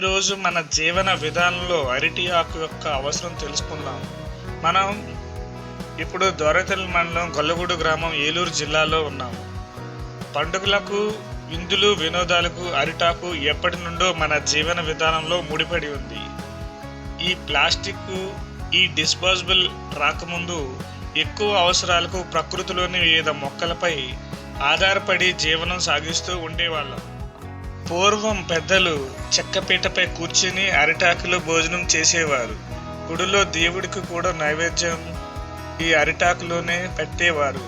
ఈరోజు మన జీవన విధానంలో అరటి ఆకు యొక్క అవసరం తెలుసుకుందాం. మనం ఇప్పుడు దొరతెల్ మండలం గొల్లగూడు గ్రామం ఏలూరు జిల్లాలో ఉన్నాము పండుగలకు విందులు వినోదాలకు అరిటాకు ఎప్పటి నుండో మన జీవన విధానంలో ముడిపడి ఉంది. ఈ ప్లాస్టిక్ ఈ డిస్పోజబుల్ రాకముందు ఎక్కువ అవసరాలకు ప్రకృతిలోని వివిధ మొక్కలపై ఆధారపడి జీవనం సాగిస్తూ ఉండేవాళ్ళం. పూర్వం పెద్దలు చెక్కపీటపై కూర్చుని అరిటాకులో భోజనం చేసేవారు. గుడిలో దేవుడికి కూడా నైవేద్యం ఈ అరిటాకులోనే పెట్టేవారు.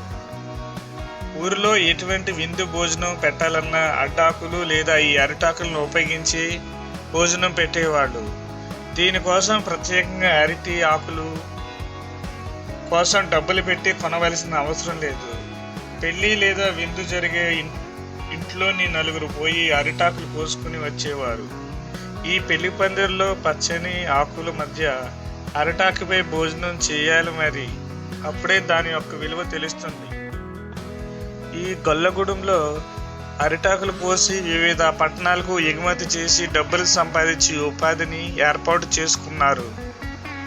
ఊరిలో ఎటువంటి విందు భోజనం పెట్టాలన్నా అడ్డాకులు లేదా ఈ అరిటాకులను ఉపయోగించి భోజనం పెట్టేవాళ్ళు. దీనికోసం ప్రత్యేకంగా అరటి ఆకులు కోసం డబ్బులు పెట్టి కొనవలసిన అవసరం లేదు. పెళ్ళి లేదా విందు జరిగే ఇంటి ఇంట్లోని నలుగురు పోయి అరిటాకులు కోసుకుని వచ్చేవారు. ఈ పెళ్ళి పందిరిలో పచ్చని ఆకుల మధ్య అరిటాకుపై భోజనం చేయాలి మరి. అప్పుడే దాని యొక్క విలువ తెలుస్తుంది. ఈ గొల్లగూడెంలో అరిటాకులు పోసి వివిధ పట్టణాలకు ఎగుమతి చేసి డబ్బులు సంపాదించి ఉపాధిని ఏర్పాటు చేసుకున్నారు.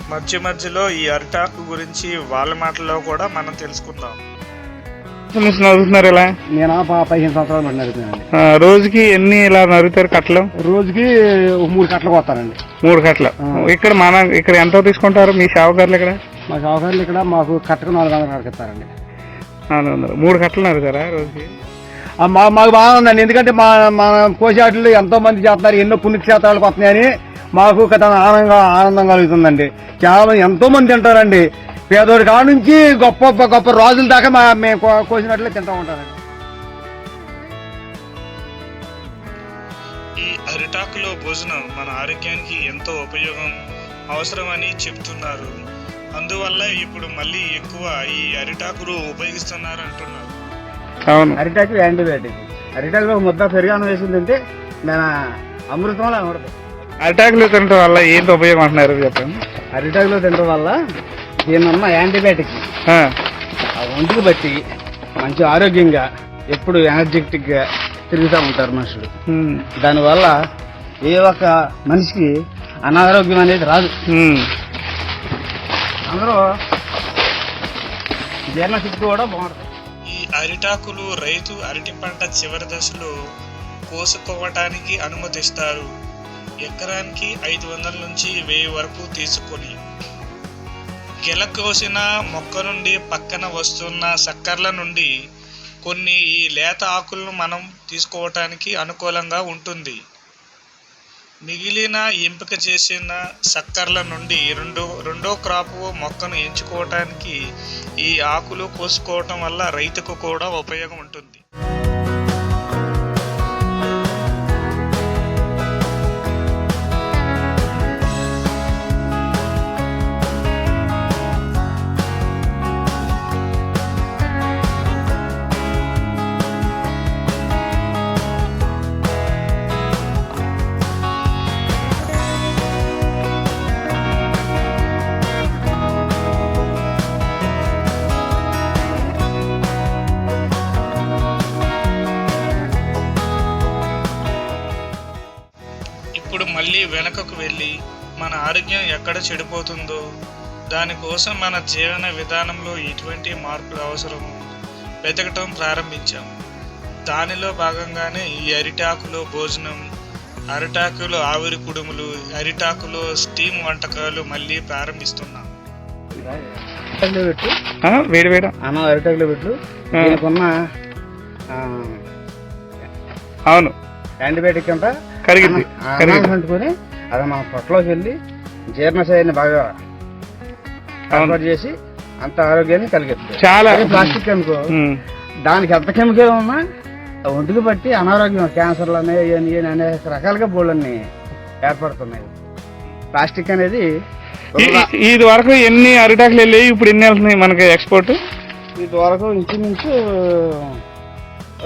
మధ్య మధ్యలో ఈ అరిటాకు గురించి వాళ్ళ మాటల్లో కూడా మనం తెలుసుకుందాం. నరుగుతున్నారు ఇలా? నేను? పదిహేను సంవత్సరాలు నడుపుతున్నానండి ఆ, రోజుకి ఎన్ని ఇలా నరుగుతారు కట్టలు? రోజుకి ఒక మూడు కట్టలు కొత్తానండి మూడు కట్టలు. ఇక్కడ మన ఇక్కడ ఎంత తీసుకుంటారు మీ షావుకారులు ఇక్కడ? మా సౌకర్యాలు ఇక్కడ మాకు కట్టకు నాలుగు వందలు నడిపిస్తారండి. నాలుగు వందలు. మూడు కట్టలు నరుగుతారా రోజుకి? ఆ, మా మాకు బాగుందండి ఎందుకంటే మా మా కోశాట్లు ఎంతో మంది చేస్తున్నారు. ఎన్నో పుణ్యక్షేత్రాలకు వస్తున్నాయని మాకు కథ ఆనందంగా ఆనందం కలుగుతుందండి. చాలా మంది ఎంతో మంది తింటారండి. పేదోడి కాడ నుంచి గొప్ప గొప్ప రోజుల దాకా మా మేము కోసినట్లే తింటూ ఉంటారండి ఈ అరిటాకులో భోజనం మన ఆరోగ్యానికి ఎంతో ఉపయోగం అవసరమని చెప్తున్నారు. అందువల్ల ఇప్పుడు మళ్ళీ ఎక్కువ ఈ అరిటాకులు ఉపయోగిస్తున్నారు అంటున్నారు. అవును. అరిటాకు యాంటీబయాటిక్ అరిటాకులో ముద్ద పెరుగాను వేసిందంటే నేను అమృతంలో అమృతం అరిటాకులు తినడం వల్ల ఏంటి ఉపయోగం అంటున్నారు చెప్పండి. అరిటాకులో తినడం వల్ల దీనిన్న యాంటీబయాటిక్? ఆ, ఆ ఒంటికి బట్టి మంచి ఆరోగ్యంగా ఎప్పుడు ఎనర్జెటిక్గా తిరుగుతూ ఉంటారు మనుషులు. దానివల్ల ఏ ఒక్క మనిషికి అనారోగ్యం అనేది రాదు. అందరూ జీర్ణశక్తి కూడా బాగుంటుంది. ఈ అరిటాకులు రైతు అరటి పంట చివరి దశలో కోసుకోవటానికి అనుమతిస్తారు. ఎకరానికి ఐదు వందల నుంచి వెయ్యి వరకు తీసుకొని గెల కోసిన మొక్క నుండి పక్కన వస్తున్న సక్కర్ల నుండి కొన్ని ఈ లేత ఆకులను మనం తీసుకోవటానికి అనుకూలంగా ఉంటుంది. మిగిలిన ఎంపిక చేసిన సక్కర్ల నుండి రెండో రెండో క్రాప్ మొక్కను ఎంచుకోవటానికి ఈ ఆకులు కోసుకోవటం వల్ల రైతుకు కూడా ఉపయోగం ఉంటుంది. మళ్ళీ వెనకకు వెళ్ళి మన ఆరోగ్యం ఎక్కడ చెడిపోతుందో దానికోసం మన జీవన విధానంలో ఎటువంటి మార్పులు అవసరమో వెతకటం ప్రారంభించాం. దానిలో భాగంగానే ఈ అరిటాకులో భోజనం అరిటాకులో ఆవిరి కుడుములు అరిటాకులో స్టీమ్ వంటకాలు మళ్ళీ ప్రారంభిస్తున్నాం. వేడి వేడి. అన్నం అరిటాకులో పెట్టు. అవును. యాంటీబయాటిక్ అంతా అంటుకొని అది మన పొట్టలోకి వెళ్ళి జీర్ణశయాన్ని బాగా ఏర్పాటు చేసి అంత ఆరోగ్యాన్ని కలిగిస్తుంది. చాలా. ప్లాస్టిక్ అనుకో. దానికి ఎంత కెమికల్ ఉన్నా ఒంటికి బట్టి అనారోగ్యం క్యాన్సర్లు అనే ఇవన్నీ ఇవన్నీ అనేక రకాలుగా బోళ్ళని ఏర్పడుతున్నాయి. ప్లాస్టిక్ అనేది ఇది వరకు ఎన్ని అరిటాకులు వెళ్ళాయి? ఇప్పుడు ఎన్ని వెళ్తున్నాయి మనకి ఎక్స్పోర్ట్? ఇది వరకు ఇంచుమించు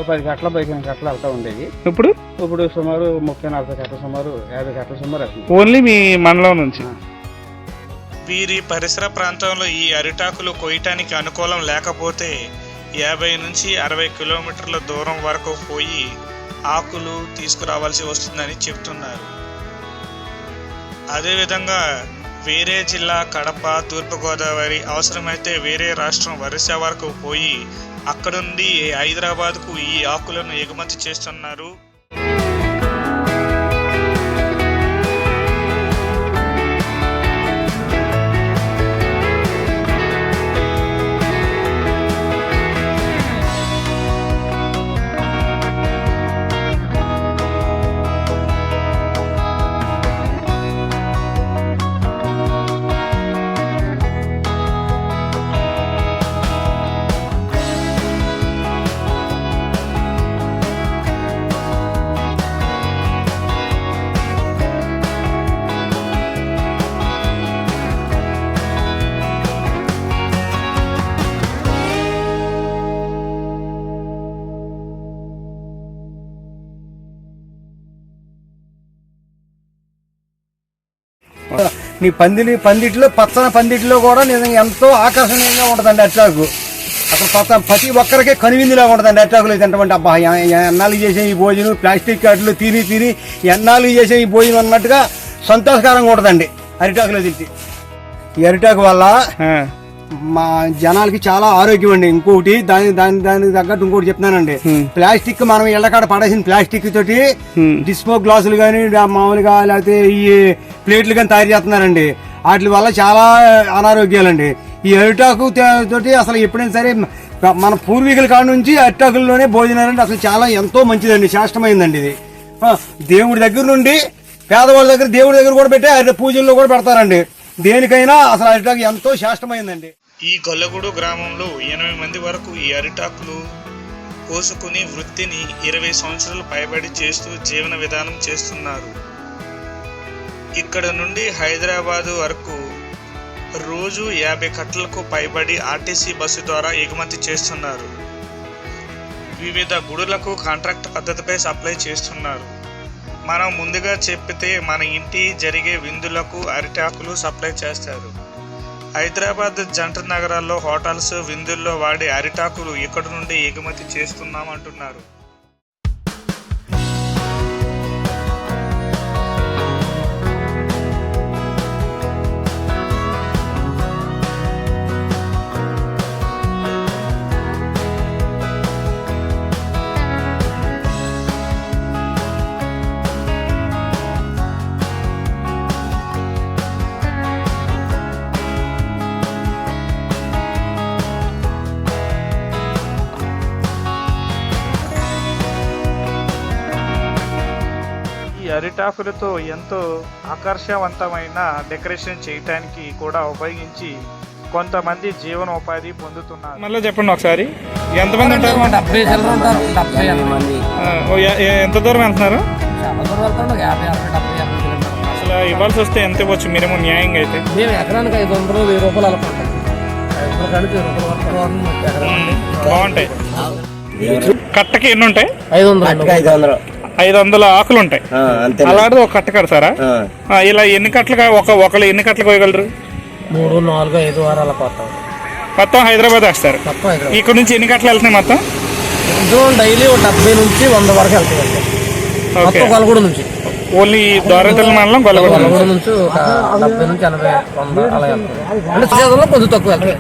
పది కట్టల పదిహేను కట్టలు వెళ్తా ఉండేది. ఇప్పుడు? ఇప్పుడు సుమారు ముప్పై నలభై కట్టల సుమారు యాభై కట్టల సుమారు ఓన్లీ మీ మండలం నుంచి? వీరి పరిసర ప్రాంతంలో ఈ అరిటాకులు కొయ్యటానికి అనుకూలం లేకపోతే యాభై నుంచి అరవై కిలోమీటర్ల దూరం వరకు పోయి ఆకులు తీసుకురావాల్సి వస్తుందని చెప్తున్నారు. అదేవిధంగా వేరే జిల్లా కడప తూర్పుగోదావరి అవసరమైతే వేరే రాష్ట్రం ఒరిస్సా వరకు పోయి అక్కడ నుండి హైదరాబాద్కు ఈ ఆకులను ఎగుమతి చేస్తున్నారు? నీ పందిని పందిట్లో పచ్చన పందిట్లో కూడా నిజంగా ఎంతో ఆకర్షణీయంగా ఉంటుందండి అట్టాకు అసలు పచ్చ ప్రతి ఒక్కరికి కనువిందులాగా ఉంటుందండి అట్టాకులు తింటామంటే అబ్బా ఎ- ఎన్నాళ్ళు చేసే ఈ భోజనం? ప్లాస్టిక్ అట్లు తిని తిని ఎన్నాళ్ళు చేసే ఈ భోజనం అన్నట్టుగా సంతోషకరంగా ఉంటుందండి అరిటాకులో తింటే. ఈ అరిటాకు వల్ల మా జనాలకి చాలా ఆరోగ్యం అండి. ఇంకొకటి దాని దాని దానికి తగ్గట్టు ఇంకోటి చెప్తున్నానండి. ప్లాస్టిక్ మనం ఎల్లకాడ పడేసిన ప్లాస్టిక్ తోటి. డిస్పో గ్లాసులు కానీ మామూలుగా లేకపోతే ఈ ప్లేట్లు కానీ తయారు చేస్తున్నారండి. వాటి వల్ల చాలా అనారోగ్యాలండి. ఈ అరిటాకు తోటి అసలు ఎప్పుడైనా సరే మన పూర్వీకుల కాడ నుంచి అరిటాకుల్లోనే భోజనాలు అంటే అసలు చాలా ఎంతో మంచిదండి. శ్రేష్టమైందండి ఇది. దేవుడి దగ్గర నుండి పేదవాళ్ళ దగ్గర దేవుడి దగ్గర కూడా పెట్టి పూజల్లో కూడా పెడతారండి. దేనికైనా అసలు అరిటాకు ఎంతో శ్రేష్టమైందండి. ఈ గొల్లగూడు గ్రామంలో ఎనభై మంది వరకు ఈ అరిటాకులు కోసుకుని వృత్తిని ఇరవై సంవత్సరాలు పైబడి చేస్తూ జీవన విధానం చేస్తున్నారు. ఇక్కడ నుండి హైదరాబాదు వరకు రోజు యాభై కట్టలకు పైబడి ఆర్టీసీ బస్సు ద్వారా ఎగుమతి చేస్తున్నారు. వివిధ గుడులకు కాంట్రాక్ట్ పద్ధతిపై సప్లై చేస్తున్నారు. మనం ముందుగా చెప్పితే మన ఇంటి జరిగే విందులకు అరిటాకులు సప్లై చేస్తారు. హైదరాబాద్ జంట నగరాల్లో హోటల్స్ విందుల్లో వాడే అరిటాకులు ఇక్కడ నుండి ఎగుమతి చేస్తున్నామంటున్నారు. అరిటాకులతో ఎంతో ఆకర్షవంతమైన డెకరేషన్ చేయటానికి కూడా ఉపయోగించి కొంతమంది జీవనోపాధి పొందుతున్నారు. మళ్ళీ చెప్పండి ఒకసారి. ఎంతమంది ఉంటారు? డెబ్బై చిల్లర ఉంటారు. డెబ్బై మంది. ఎంత దూరం వెళ్తున్నారు? చాలా దూరం యాభై అరవై డెబ్బై ఎనభై అసలు ఇవ్వాల్సి వస్తే ఎంత ఇవ్వచ్చు? మినిమం న్యాయంగా అయితే. మేము ఎకరానికి ఐదు వందలు వెయ్యి రూపాయలు బాగుంటాయి. కట్టకి ఎన్ని ఉంటాయి? ఐదు వందలు. ఐదు వందలు. ఐదు వందల ఆకులు ఉంటాయి అలాంటిది ఒక కట్ట కడతారా? ఆ, ఇలా ఎన్ని కట్టలు ఒక ఒకళ్ళు ఎన్ని కట్టలు కోయగలరు మూడు నాలుగు ఐదు వారాలు అలా పోతాం మొత్తం హైదరాబాద్ వేస్తారు. ఇక్కడ నుంచి ఎన్ని కట్టలు వెళ్తున్నాయి మొత్తం? డైలీ ఒక డెబ్బై నుంచి వంద వరకు వెళ్తాయి. మొత్తం గొలగూడ నుంచి. ఓన్లీ మండలం గొలగూడ నుంచి. ఒక డెబ్బై నుంచి ఎనభై వంద అలా వెళ్తాయి. అంటే కొద్దిగా తక్కువ వెళ్తాయి.